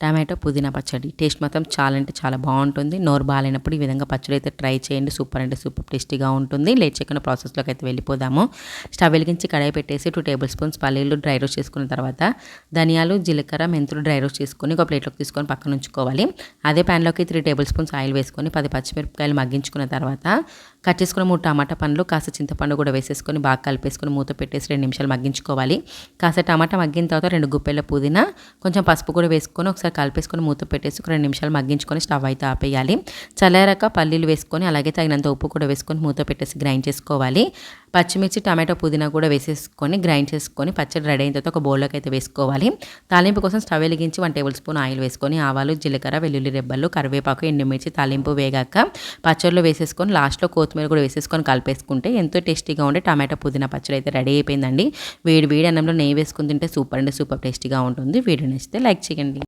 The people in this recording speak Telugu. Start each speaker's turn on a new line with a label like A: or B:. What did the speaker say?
A: టమాటో పుదీనా పచ్చడి. టేస్ట్ మాత్రం చాలా అంటే చాలా బాగుంటుంది. నోరు బాగాలేనప్పుడు ఈ విధంగా పచ్చడి అయితే ట్రై చేయండి. సూపర్ అంటే సూపర్ టేస్టీగా ఉంటుంది. లేట్ చేయకుండా ప్రాసెస్లోకి అయితే వెళ్ళిపోదాము. స్టవ్ వెలిగించి కడాయి పెట్టేసి టూ టేబుల్ స్పూన్స్ పల్లీలు డ్రై రోస్ట్ చేసుకున్న తర్వాత ధనియాలు జీలకర్ర మెంతులు డ్రై రోస్ట్ చేసుకొని ఒక ప్లేట్లోకి తీసుకొని పక్కన ఉంచుకోవాలి. అదే ప్యాన్లోకి త్రీ టేబుల్ స్పూన్స్ ఆయిల్ వేసుకొని పది పచ్చిమిరపకాయలు మగ్గించుకున్న తర్వాత కట్ చేసుకున్న మూడు టమాటా పండ్లు కాస్త చింతపండు కూడా వేసేసుకొని బాగా కలిపేసుకొని మూత పెట్టేసి రెండు నిమిషాలు మగ్గించుకోవాలి. కాస్త టమాటా మగ్గిన తర్వాత రెండు గుప్పెల పుదీనా కొంచెం పసుపు కూడా వేసుకొని ఒకసారి ఒకసారి కలిపేసుకొని మూత పెట్టేసి ఒక రెండు నిమిషాలు మగ్గించుకొని స్టవ్ అయితే ఆపేయాలి. చల్లారాక పల్లీలు వేసుకొని అలాగే తగినంత ఉప్పు కూడా వేసుకొని మూత పెట్టేసి గ్రైండ్ చేసుకోవాలి. పచ్చిమిర్చి టమాటో పుదీనా కూడా వేసేసుకొని గ్రైండ్ చేసుకొని పచ్చడి రెడీ అయిన తర్వాత ఒక బౌల్లోకి అయితే వేసుకోవాలి. తాలింపు కోసం స్టవ్ వెలిగించి వన్ టేబుల్ స్పూన్ ఆయిల్ వేసుకొని ఆవాలు జీలకర్ర వెల్లుల్లి రెబ్బలు కరివేపాకు ఎండుమిర్చి తాలింపు వేగాక పచ్చడిలో వేసేసుకొని లాస్ట్లో కొత్తిమీర కూడా వేసేసుకొని కలిపేసుకుంటే ఎంతో టేస్టీగా ఉండే టమాటో పుదీనా పచ్చడి అయితే రెడీ అయిపోయిందండి. వేడి వేడి అన్నంలో నెయ్యి వేసుకుని తింటే సూపర్ అంటే సూపర్ టేస్టీగా ఉంటుంది. వీడియో నచ్చితే లైక్ చేయండి.